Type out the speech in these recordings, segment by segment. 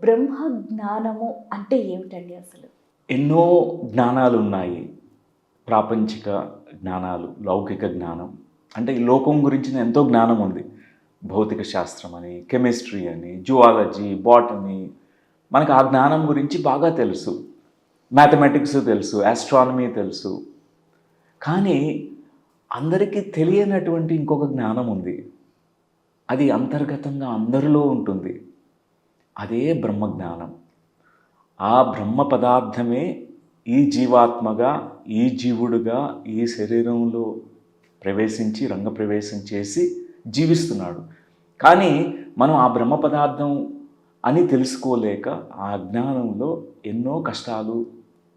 బ్రహ్మ జ్ఞానము అంటే ఏమిటండి అసలు? ఎన్నో జ్ఞానాలు ఉన్నాయి ప్రాపంచిక జ్ఞానాలు లౌకిక జ్ఞానం. అంటే ఈ లోకం గురించిన ఎంతో జ్ఞానం ఉంది. భౌతిక శాస్త్రం అని కెమిస్ట్రీ అని జువాలజీ బాటనీ. మనకు ఆ జ్ఞానం గురించి బాగా తెలుసు. మ్యాథమెటిక్స్ తెలుసు ఆస్ట్రానమీ తెలుసు. కానీ అందరికీ తెలియనటువంటి ఇంకొక జ్ఞానం ఉంది. అది అంతర్గతంగా అందరిలో ఉంటుంది. అదే బ్రహ్మజ్ఞానం. ఆ బ్రహ్మ పదార్థమే ఈ జీవాత్మగా ఈ జీవుడుగా ఈ శరీరంలో ప్రవేశించి రంగప్రవేశం చేసి జీవిస్తున్నాడు. కానీ మనం ఆ బ్రహ్మ పదార్థం అని తెలుసుకోలేక ఆ అజ్ఞానంలో ఎన్నో కష్టాలు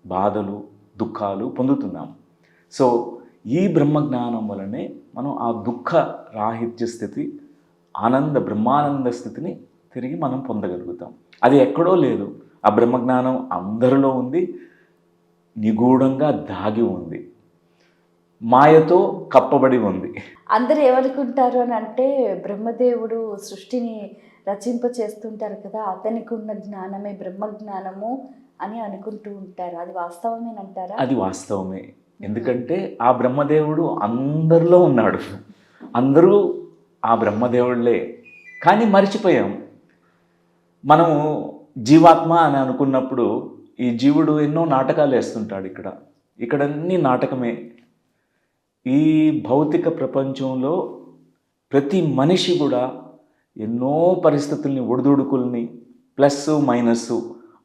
బాధలు దుఃఖాలు పొందుతున్నాం. సో ఈ బ్రహ్మజ్ఞానం వలనే మనం ఆ దుఃఖ రాహిత్య స్థితి ఆనంద బ్రహ్మానంద స్థితిని తిరిగి మనం పొందగలుగుతాం. అది ఎక్కడో లేదు. ఆ బ్రహ్మజ్ఞానం అందరిలో ఉంది. నిగూఢంగా దాగి ఉంది. మాయతో కప్పబడి ఉంది. అందరు ఏమనుకుంటారు అని అంటే బ్రహ్మదేవుడు సృష్టిని రచింప చేస్తుంటారు కదా అతనికి ఉన్న జ్ఞానమే బ్రహ్మ జ్ఞానము అని అనుకుంటూ ఉంటారు. అది వాస్తవమేనంటారా? అది వాస్తవమే. ఎందుకంటే ఆ బ్రహ్మదేవుడు అందరిలో ఉన్నాడు. అందరూ ఆ బ్రహ్మదేవుళ్ళే. కానీ మర్చిపోయాం. మనము జీవాత్మ అని అనుకున్నప్పుడు ఈ జీవుడు ఎన్నో నాటకాలు వేస్తుంటాడు ఇక్కడ. ఇక్కడ అన్ని నాటకమే. ఈ భౌతిక ప్రపంచంలో ప్రతి మనిషి కూడా ఎన్నో పరిస్థితుల్ని ఒడిదుడుకుల్ని ప్లస్ మైనస్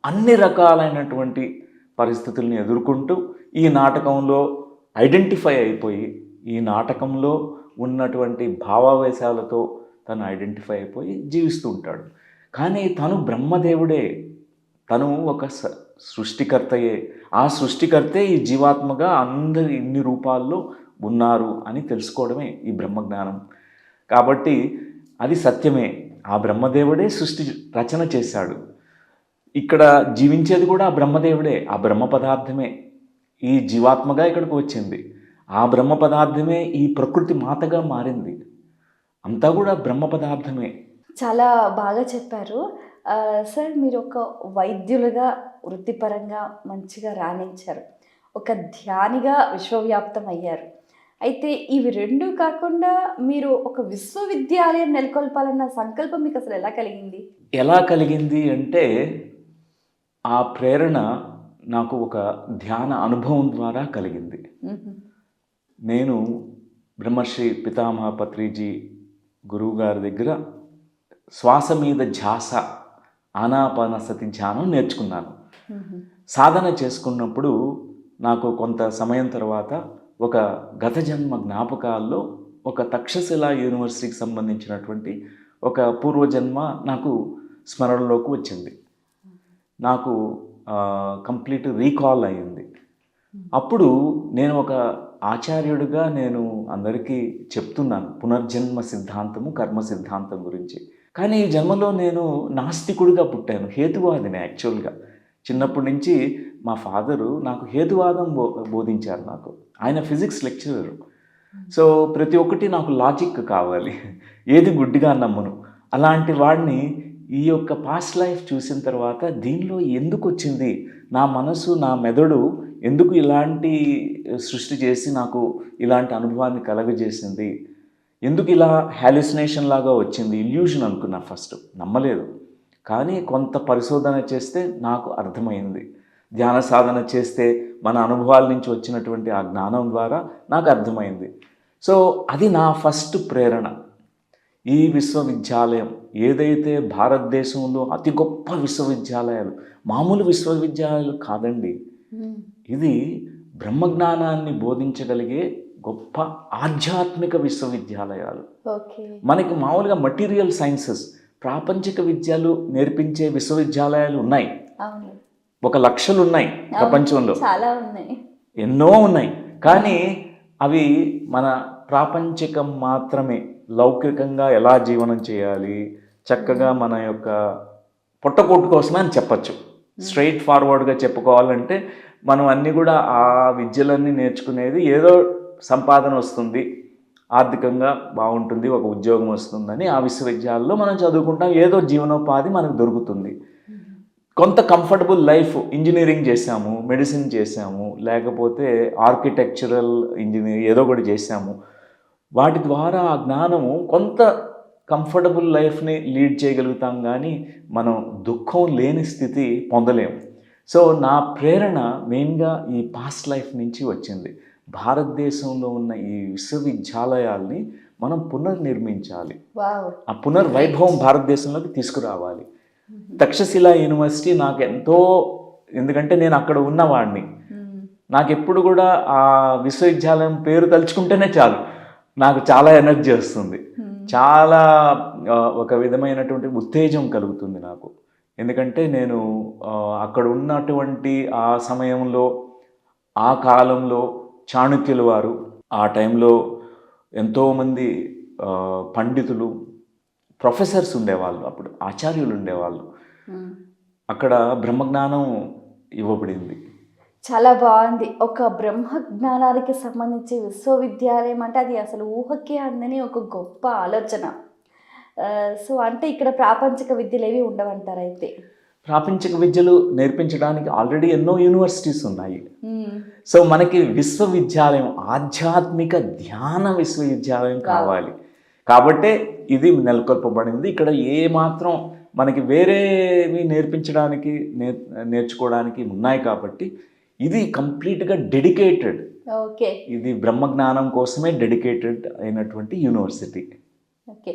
అన్ని రకాలైనటువంటి పరిస్థితుల్ని ఎదుర్కొంటూ ఈ నాటకంలో ఐడెంటిఫై అయిపోయి ఈ నాటకంలో ఉన్నటువంటి భావావేశాలతో తను ఐడెంటిఫై అయిపోయి జీవిస్తూ ఉంటాడు. కానీ తను బ్రహ్మదేవుడే. తను ఒక స- సృష్టికర్తయే. ఆ సృష్టికర్తే ఈ జీవాత్మగా అందరి ఇన్ని రూపాల్లో ఉన్నారు అని తెలుసుకోవడమే ఈ బ్రహ్మజ్ఞానం. కాబట్టి అది సత్యమే. ఆ బ్రహ్మదేవుడే సృష్టి రచన చేశాడు. ఇక్కడ జీవించేది కూడా ఆ బ్రహ్మదేవుడే. ఆ బ్రహ్మ పదార్థమే. ఈ జీవాత్మగా ఇక్కడికి వచ్చింది. ఆ బ్రహ్మ పదార్థమే ఈ ప్రకృతి మాతగా మారింది. అంతా కూడా బ్రహ్మ పదార్థమే. చాలా బాగా చెప్పారు. సార్ మీరు ఒక వైద్యులుగా వృత్తిపరంగా మంచిగా రాణించారు. ఒక ధ్యానిగా విశ్వవ్యాప్తం అయ్యారు అయితే ఇవి రెండు కాకుండా మీరు ఒక విశ్వవిద్యాలయం నెలకొల్పాలన్న సంకల్పం మీకు అసలు ఎలా కలిగింది? ఎలా కలిగింది అంటే ఆ ప్రేరణ నాకు ఒక ధ్యాన అనుభవం ద్వారా కలిగింది. నేను బ్రహ్మశ్రీ పితామహ పత్రిజీ గురువు గారి దగ్గర శ్వాస మీద ధ్యాస ఆనాపానసతి ధ్యానం నేర్చుకున్నాను. సాధన చేసుకున్నప్పుడు నాకు కొంత సమయం తర్వాత ఒక గత జన్మ జ్ఞాపకాల్లో ఒక తక్షశిల యూనివర్సిటీకి సంబంధించినటువంటి ఒక పూర్వజన్మ నాకు స్మరణలోకి వచ్చింది. నాకు కంప్లీట్ రీకాల్ అయింది అప్పుడు నేను ఒక ఆచార్యుడిగా నేను అందరికీ చెప్తున్నాను పునర్జన్మ సిద్ధాంతము కర్మ సిద్ధాంతం గురించి. కానీ ఈ జన్మలో నేను నాస్తికుడిగా పుట్టాను హేతువాదిని యాక్చువల్గా చిన్నప్పటి నుంచి మా ఫాదరు నాకు హేతువాదం బో బోధించారు నాకు. ఆయన ఫిజిక్స్ లెక్చరర్. సో ప్రతి ఒక్కటి నాకు లాజిక్ కావాలి. ఏది గుడ్డిగా నమ్మను. అలాంటి వాడిని ఈ యొక్క పాస్ట్ లైఫ్ చూసిన తర్వాత దీనిలో ఎందుకు వచ్చింది? నా మనసు నా మెదడు ఎందుకు ఇలాంటి సృష్టి చేసి నాకు ఇలాంటి అనుభవాన్ని కలగజేసింది? ఎందుకు ఇలా హాలిసినేషన్ లాగా వచ్చింది? ఇల్యూషన్ అనుకున్నా ఫస్ట్ నమ్మలేదు. కానీ కొంత పరిశోధన చేస్తే నాకు అర్థమైంది. ధ్యాన సాధన చేస్తే మన అనుభవాల నుంచి వచ్చినటువంటి ఆ జ్ఞానం ద్వారా నాకు అర్థమైంది. సో అది నా ఫస్ట్ ప్రేరణ. ఈ విశ్వవిద్యాలయం ఏదైతే భారతదేశంలో అతి గొప్ప విశ్వవిద్యాలయాలు మామూలు విశ్వవిద్యాలయాలు కాదండి. మ్మ్. ఇది బ్రహ్మజ్ఞానాన్ని బోధించగలిగే గొప్ప ఆధ్యాత్మిక విశ్వవిద్యాలయాలు. మనకి మామూలుగా మటీరియల్ సైన్సెస్ ప్రాపంచిక విద్యలు నేర్పించే విశ్వవిద్యాలయాలు ఉన్నాయి. ఒక లక్షలు ఉన్నాయి ప్రపంచంలో. చాలా ఉన్నాయి. ఎన్నో ఉన్నాయి. కానీ అవి మన ప్రాపంచికం మాత్రమే. లౌకికంగా ఎలా జీవనం చేయాలి? చక్కగా మన యొక్క పొట్టకొట్టు కోసమే అని చెప్పచ్చు. స్ట్రైట్ ఫార్వర్డ్గా చెప్పుకోవాలంటే మనం అన్నీ కూడా ఆ విద్యలన్నీ నేర్చుకునేది ఏదో సంపాదన వస్తుంది ఆర్థికంగా బాగుంటుంది ఒక ఉద్యోగం వస్తుందని ఆ విశ్వవిద్యాలయంలో మనం చదువుకుంటాం. ఏదో జీవనోపాధి మనకు దొరుకుతుంది. కొంత కంఫర్టబుల్ లైఫ్ ఇంజనీరింగ్ చేశాము మెడిసిన్ చేసాము లేకపోతే ఆర్కిటెక్చరల్ ఇంజనీర్ ఏదో ఒకటి చేశాము. వాటి ద్వారా ఆ జ్ఞానము కొంత కంఫర్టబుల్ లైఫ్ని లీడ్ చేయగలుగుతాం కానీ మనం దుఃఖం లేని స్థితి పొందలేము. సో నా ప్రేరణ మెయిన్గా ఈ పాస్ట్ లైఫ్ నుంచి వచ్చింది. భారతదేశంలో ఉన్న ఈ విశ్వవిద్యాలయాల్ని మనం పునర్నిర్మించాలి. ఆ పునర్వైభవం భారతదేశంలోకి తీసుకురావాలి. తక్షశిల యూనివర్సిటీ నాకు ఎంతో ఎందుకంటే నేను అక్కడ ఉన్నవాడిని మ్మ్. నాకు ఎప్పుడు కూడా ఆ విశ్వవిద్యాలయం పేరు తలుచుకుంటేనే చాలు. నాకు చాలా ఎనర్జీ వస్తుంది. మ్మ్. చాలా ఒక విధమైనటువంటి ఉత్తేజం కలుగుతుంది నాకు. ఎందుకంటే నేను అక్కడ ఉన్నటువంటి ఆ సమయంలో ఆ కాలంలో చాణక్యుల వారు ఆ టైంలో ఎంతోమంది పండితులు ప్రొఫెసర్స్ ఉండేవాళ్ళు. అప్పుడు ఆచార్యులు ఉండేవాళ్ళు. అక్కడ బ్రహ్మజ్ఞానం ఇవ్వబడింది. చాలా బాగుంది. ఒక బ్రహ్మ జ్ఞానానికి సంబంధించి విశ్వవిద్యాలయం అంటే అది అసలు ఊహకే అందని ఒక గొప్ప ఆలోచన. సో అంటే ఇక్కడ ప్రాపంచిక విద్యలు ఏవి ఉండవంటారు అయితే? ప్రాపంచిక విద్యలు నేర్పించడానికి ఆల్రెడీ ఎన్నో యూనివర్సిటీస్ ఉన్నాయి. సో మనకి విశ్వవిద్యాలయం ఆధ్యాత్మిక ధ్యాన విశ్వవిద్యాలయం కావాలి. కాబట్టే ఇది నెలకొల్పబడింది. ఇక్కడ ఏ మాత్రం మనకి వేరేవి నేర్పించడానికి నేర్ నేర్చుకోవడానికి ఉన్నాయి కాబట్టి ఇది కంప్లీట్గా డెడికేటెడ్. ఓకే ఇది బ్రహ్మజ్ఞానం కోసమే డెడికేటెడ్ అయినటువంటి యూనివర్సిటీ. ఓకే